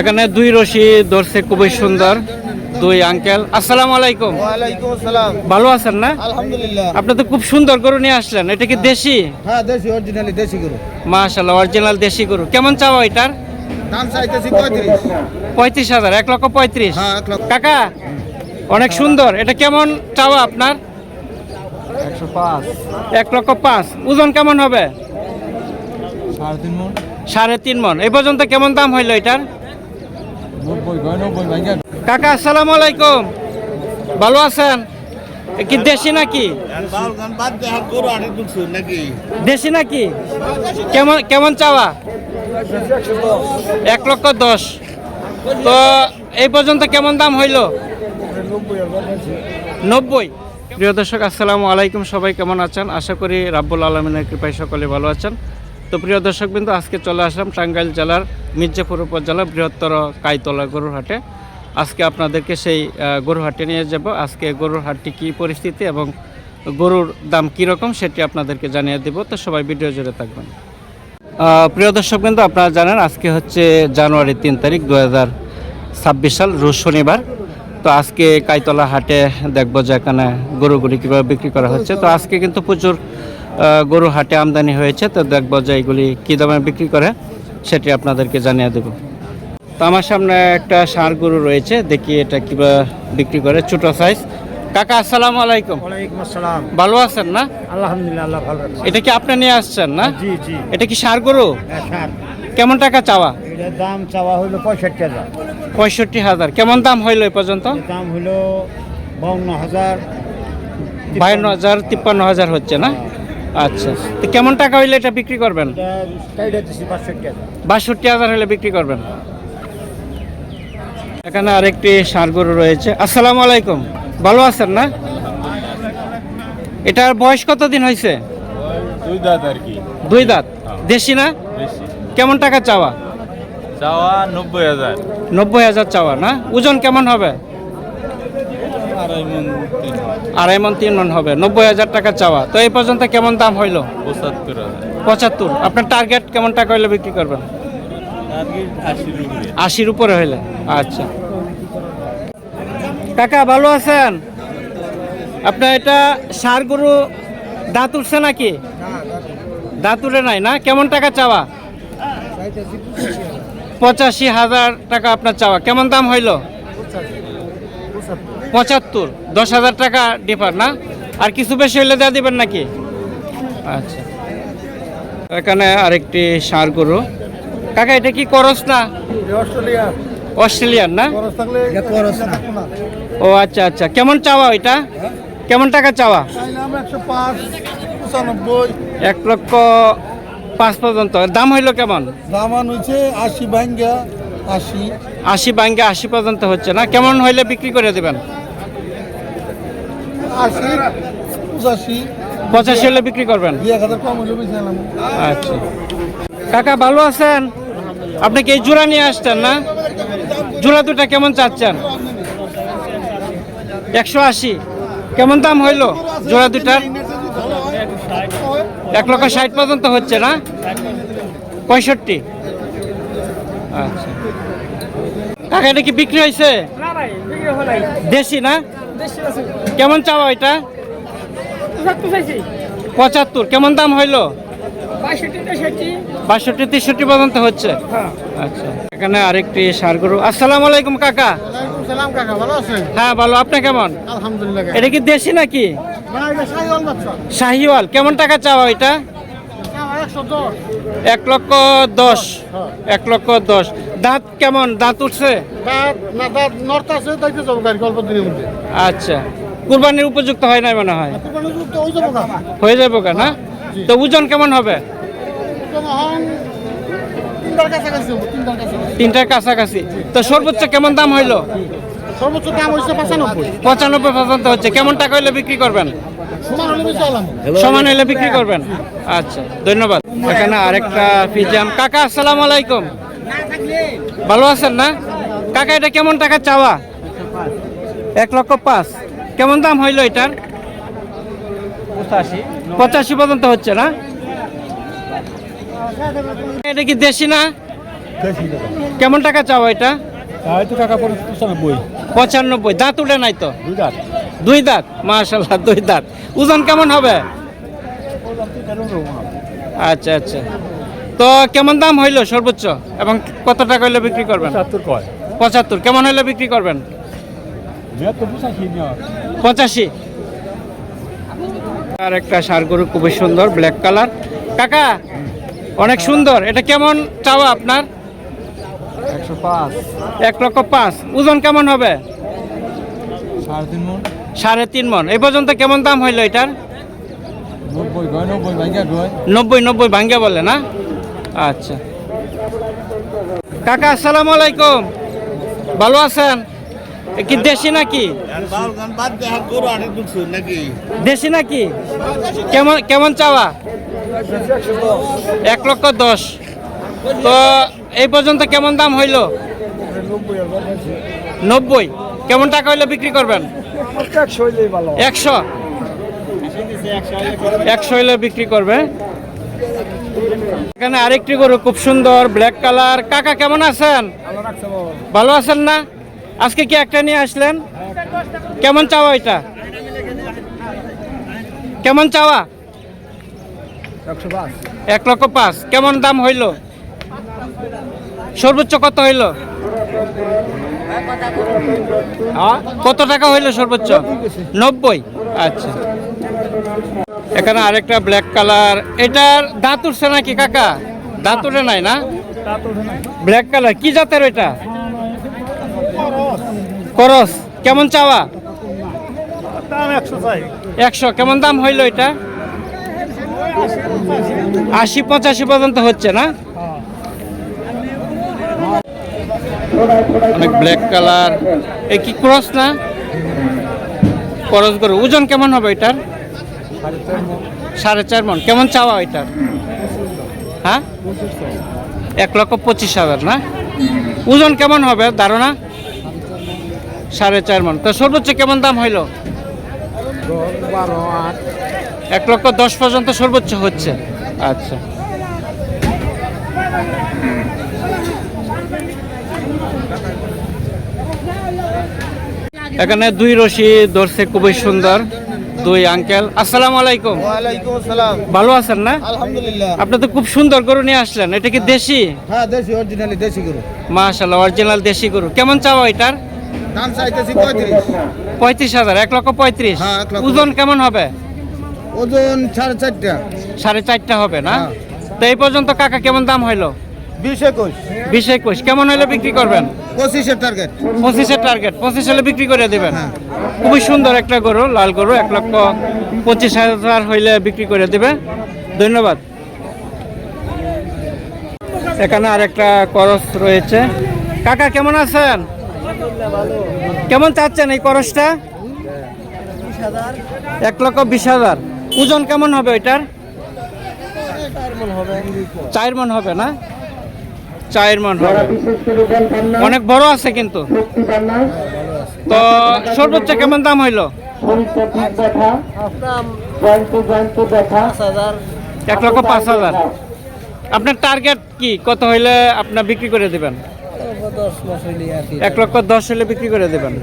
এখানে দুই রশি ধরছে খুবই সুন্দর দুই আঙ্কেল আসসালামু আলাইকুম। ওয়ালাইকুম আসসালাম। ভালো আছেন না? আলহামদুলিল্লাহ। আপনি তো খুব সুন্দর গরু নিয়ে আসলেন। এটা কি দেশি? হ্যাঁ দেশি অরিজিনালি দেশি গরু। মাশাল্লাহ অরিজিনাল দেশি গরু। কেমন চাওয়া এটার? দাম চাইতেছি পঁয়ত্রিশ। পঁয়ত্রিশ হাজার এক লক্ষ পঁয়ত্রিশ। হ্যাঁ কাকা অনেক সুন্দর। এটা কেমন চাওয়া আপনার? এক লক্ষ পাঁচ। ওজন কেমন হবে? সাড়ে তিন মন। সাড়ে তিন মন। এই পর্যন্ত কেমন দাম হইল এটার নব্বই গয় নব্বই ভাঙ্গা কাকা, আসসালামু আলাইকুম। ভালো আছেন? কি দেশি নাকি? দেশি নাকি? কেমন কেমন চাওয়া? এক লক্ষ দশ। তো এই পর্যন্ত কেমন দাম হইল? নব্বই। প্রিয় দর্শক, আসসালামু আলাইকুম। সবাই কেমন আছেন? আশা করি রাব্বুল আলমিনের কৃপায় সকলে ভালো আছেন। তো প্রিয় দর্শক বিন্দু আজকে চলে আসলাম টাঙ্গাইল জেলার মির্জাপুর উপজেলার বৃহত্তর কাইতলা গরুর হাটে। আজকে আপনাদেরকে সেই গরুর হাটে নিয়ে যাব। আজকে গরুর হাটটি কী পরিস্থিতি এবং গরুর দাম কীরকম সেটি আপনাদেরকে জানিয়ে দেব। তো সবাই ভিডিও জুড়ে থাকবেন। প্রিয় দর্শক বিন্দু আপনারা জানেন আজকে হচ্ছে জানুয়ারি তিন তারিখ দু ছাব্বিশ সাল, রোজ শনিবার। তো আজকে কাইতলা হাটে দেখব যে এখানে গরুগুলি কীভাবে বিক্রি করা হচ্ছে। তো আজকে কিন্তু প্রচুর গরু হাটে আমদানি হয়েছে তো দেখব যে এগুলি কী দামে বিক্রি করে সেটি আপনাদেরকে জানিয়ে দেব। তো আমার সামনে একটা ষাঁড় গরু রয়েছে দেখি এটা কীভাবে বিক্রি করে ছোটো সাইজ কাকা আসসালামু আলাইকুম। ওয়ালাইকুম আসসালাম। ভালো আছেন না? আলহামদুলিল্লাহ ভালো এটা কি আপনি নিয়ে আসছেন না? জি জি। এটা কি ষাঁড় গরু? সার কেমন টাকা চাওয়া? এটার দাম চাওয়া হইল পঁয়ষট্টি হাজার। পঁয়ষট্টি হাজার। কেমন দাম হইল এই পর্যন্ত? দাম হইল বাউন্ন হাজার বায়ান্ন হাজার তিপ্পান্ন হাজার হচ্ছে না? আচ্ছা। তো কেমন টাকা হইলে এটা বিক্রি করবেন? বাষট্টি হাজার। হলে বিক্রি করবেন। এখানে আরেকটি ষাঁড় গরু রয়েছে। আসসালামু আলাইকুম। ভালো আছেন না? এটার বয়স কতদিন হয়েছে দুই দাঁত আর কি। দুই দাঁত। দেশি না? কেমন টাকা চাওয়া? চাওয়া নব্বই হাজার। নব্বই হাজার চাওয়া না? ওজন কেমন হবে? আড়াই মন তিন মন হবে। নব্বই হাজার টাকা চাওয়া। তো এই পর্যন্ত কেমন দাম হইল? পঁচাত্তর পঁচাত্তর। আপনার টার্গেট কেমন টাকা হইলে বিক্রি করবেন? আশির উপরে হইলে। আচ্ছা। কাকা ভালো আছেন? আপনার এটা সার গরু দাঁত উঠছে নাকি? দাঁত উঠে নাই না? কেমন টাকা চাওয়া? পঁচাশি হাজার টাকা আপনার চাওয়া। কেমন দাম হইল? পঁচাত্তর দশ হাজার টাকা ডিফার না? আর কিছু বেশি হইলে দেওয়া দিবেন নাকি? আচ্ছা। এখানে আরেকটি সার গরু। কাকা এটা কি করস না? অস্ট্রেলিয়ান না? ও আচ্ছা আচ্ছা। কেমন চাওয়া ওইটা কেমন টাকা চাওয়া? একশো পাঁচ পঁচানব্বই। এক লক্ষ পাঁচ পর্যন্ত। দাম হইল কেমন? দাম হয়েছে আশি ভাঙ্গা। আশি। আশি বাঙ্গে আশি পর্যন্ত হচ্ছে না? কেমন হইলে বিক্রি করে দেবেন? আশি পঁচাশি। পঁচাশি হলে বিক্রি করবেন? আচ্ছা। কাকা ভালো আছেন? আপনি কি জোড়া নিয়ে আসছেন না? জোড়া দুটা কেমন চাচ্ছেন? একশো আশি। কেমন দাম হইল জোড়া দুটার? এক লক্ষ ষাট পর্যন্ত হচ্ছে না? পঁয়ষট্টি। আচ্ছা। কাকা এটা কি বিক্রি হয়েছে? না ভাই বিক্রি হলো নাই। দেশি না? কেমন চাওয়া এটা? পঁচাত্তর কেমন দাম হইল? বাষট্টি তেষট্টি। পর্যন্ত হচ্ছে? হ্যাঁ। আচ্ছা। এখানে আরেকটি সার গরু। আসসালামু আলাইকুম কাকা। ওয়ালাইকুম সালাম কাকা। ভালো আছেন? হ্যাঁ ভালো। আপনি কেমন? আলহামদুলিল্লাহ এটা কি দেশি নাকি? শাহিওয়াল কেমন টাকা চাওয়া এটা? একশো দশ। এক লক্ষ দশ। এক লক্ষ দশ। দাঁত কেমন? দাঁত উঠছে? দাঁত না দাঁত নর্থ আছে যাব গাড়ি অল্প দিনের মধ্যে। আচ্ছা। কুরবানির উপযুক্ত হয় না মনে হয়? হয়ে যাব কেন তো ওজন কেমন হবে? তিনটার কাছাকাছি তো সর্বোচ্চ কেমন দাম হইল? সর্বোচ্চ দাম হয়েছে পঁচানব্বই। পঁচানব্বই পর্যন্ত হচ্ছে। কেমন টাকা হইলে বিক্রি করবেন? সমান হলে বিক্রি করবেন? আচ্ছা ধন্যবাদ। এখানে আরেকটা পিজাম কাকা আসসালামু আলাইকুম। ভালো আছেন না? কাকা এটা কেমন টাকা চাওয়া? এক লক্ষ পাঁচ। কেমন দাম হইল এটার? পঁচাশি। পর্যন্ত হচ্ছে না? এটা কি দেশি না? কেমন টাকা চাওয়া এটা? পঁচানব্বই। দাঁত উঠে নাই তো? দুই দাঁত মাশাল্লাহ দুই দাঁত। ওজন কেমন হবে? আচ্ছা আচ্ছা। তো কেমন দাম হইল সর্বোচ্চ? এবং কত টাকা হইলে বিক্রি করবেন? পঁচাত্তর কেমন হইলে বিক্রি করবেন? পঁচাশি আর একটা সার গরু খুবই সুন্দর ব্ল্যাক কালার কাকা অনেক সুন্দর। এটা কেমন চাওয়া আপনার? এক লক্ষ পাঁচ। ওজন কেমন হবে? সাড়ে তিন সাড়ে তিন মন। এই পর্যন্ত কেমন দাম হইল এটার? নব্বই নব্বই ভাঙ্গা বলে না? আচ্ছা। কাকা আসসালামু আলাইকুম। ভালো আছেন? কি দেশি নাকি? দেশি নাকি? কেমন কেমন চাওয়া? এক লক্ষ দশ। তো এই পর্যন্ত কেমন দাম হইল? নব্বই। কেমন টাকা হইলে বিক্রি করবেন? একশো একশো? হইলে বিক্রি করবে। এখানে আরেকটি গরু খুব সুন্দর ব্ল্যাক কালার কাকা কেমন আছেন? ভালো আছেন না? আজকে কি একটা নিয়ে আসলেন? কেমন চাওয়া এটা? কেমন চাওয়া? এক লক্ষ পাঁচ। কেমন দাম হইল? সর্বোচ্চ কত হইল? কত টাকা হইল সর্বোচ্চ? নব্বই? আচ্ছা। এখানে আরেকটা ব্ল্যাক কালার এটার দাঁত উঠছে নাকি কাকা? দাঁত উঠে নাই না? ব্ল্যাক কালার কি জাতের ওইটা করস। কেমন চাওয়া? একশো। কেমন দাম হইল এটা? আশি পঁচাশি পর্যন্ত হচ্ছে না? অনেক ব্ল্যাক কালার এ কি ক্রস না? ক্রস গরু ওজন কেমন হবে এটার? সাড়ে চার মন। কেমন চাওয়া এটার? হ্যাঁ? এক লক্ষ পঁচিশ হাজার না? ওজন কেমন হবে ধারণা? সাড়ে চার মন। তো সর্বোচ্চ কেমন দাম হইল? এক লক্ষ দশ পর্যন্ত সর্বোচ্চ হচ্ছে। আচ্ছা। এখানে দুই রশি ধরছে খুবই সুন্দর দুই আঙ্কেল আসসালামু আলাইকুম। ওয়ালাইকুম আসসালাম। ভালো আছেন না? আলহামদুলিল্লাহ। আপনি তো খুব সুন্দর গরু নিয়ে আসলেন। এটা কি দেশি? হ্যাঁ দেশি অরিজিনালি দেশি গরু। মাশাল্লাহ অরিজিনাল দেশি গরু। কেমন চাওয়া এটার? দাম চাইতেছি পঁয়ত্রিশ। পঁয়ত্রিশ হাজার এক লক্ষ পঁয়ত্রিশ। হ্যাঁ, এক লক্ষ। ওজন কেমন হবে? ওজন সাড়ে চারটা। সাড়ে চারটা হবে না? হ্যাঁ। তো এই পর্যন্ত কাকা কেমন দাম হইল? বিশ একুশ। বিশ একুশ। কেমন হইলে বিক্রি করবেন? পঁচিশের টার্গেট পঁচিশের টার্গেট পঁচিশ হলে বিক্রি করে দেবেন? হ্যাঁ। খুবই সুন্দর একটা গরু লাল গরু এক লক্ষ পঁচিশ হাজার হইলে বিক্রি করে দেবে। ধন্যবাদ। এখানে আর একটা করস রয়েছে। কাকা কেমন আছেন? কেমন চাচ্ছেন এই করসটা? এক লক্ষ বিশ হাজার। ওজন কেমন হবে ওইটার? চার মন হবে না? চার মন হবে। অনেক বড় আছে কিন্তু। তো সর্বোচ্চ কেমন দাম হইল? এক লক্ষ পাঁচ হাজার। আপনার টার্গেট কি? কত হইলে আপনার বিক্রি করে দেবেন? এক লক্ষ দশ হইলে বিক্রি করে দেবেন।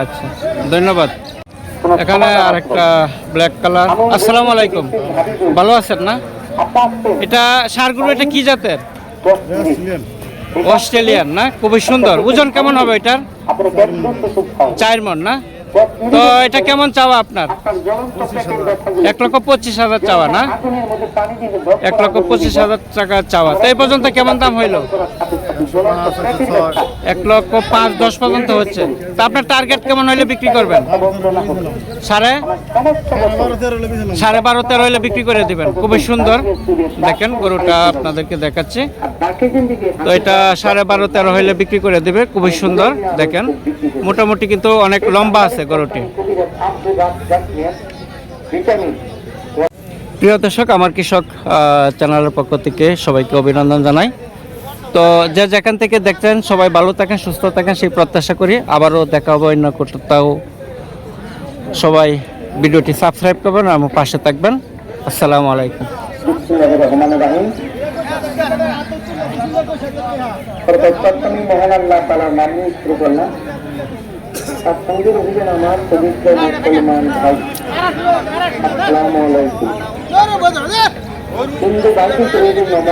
আচ্ছা ধন্যবাদ। এখানে আর একটা ব্ল্যাক কালার আসসালামু আলাইকুম। ভালো আছেন না? এটা সারগুলো এটা কি জাতের? অস্ট্রেলিয়ান। না? খুবই সুন্দর। ওজন কেমন হবে এটার? চার মন না? তো এটা কেমন চাওয়া আপনার? এক লক্ষ পঁচিশ হাজার চাওয়া, না? এক লক্ষ পঁচিশ হাজার টাকা চাওয়া। তো এই পর্যন্ত কেমন দাম হইল? এক লক্ষ পাঁচ, দশ পর্যন্ত হচ্ছে। তা আপনার টার্গেট কেমন হইলে বিক্রি করবেন? সাড়ে? সাড়ে বারো, তেরো হইলে বিক্রি করে দিবেন। খুবই সুন্দর। দেখেন, গরুটা আপনাদেরকে দেখাচ্ছি। তো এটা সাড়ে বারো, তেরো হইলে বিক্রি করে দিবে। খুবই সুন্দর। দেখেন, মোটামুটি কিন্তু অনেক লম্বা আছে গরুটি প্রিয় দর্শক আমার কৃষক চ্যানেলের পক্ষ থেকে সবাইকে অভিনন্দন জানাই। তো যে যেখান থেকে দেখছেন সবাই ভালো থাকেন সুস্থ থাকেন সেই প্রত্যাশা করি আবারও দেখা হবে অন্য কোথাও। সবাই ভিডিওটি সাবস্ক্রাইব করবেন আর আমার পাশে থাকবেন। আসসালামু আলাইকুম। প্রত্যক্ষণই মহান আল্লাহ তালার নাম শুরু করলাম। তার সঙ্গে রহিলেন আমার পবিত্র মুসলমান ভাই। আসসালামু আলাইকুম। হিন্দু ভাইকে নমস্কার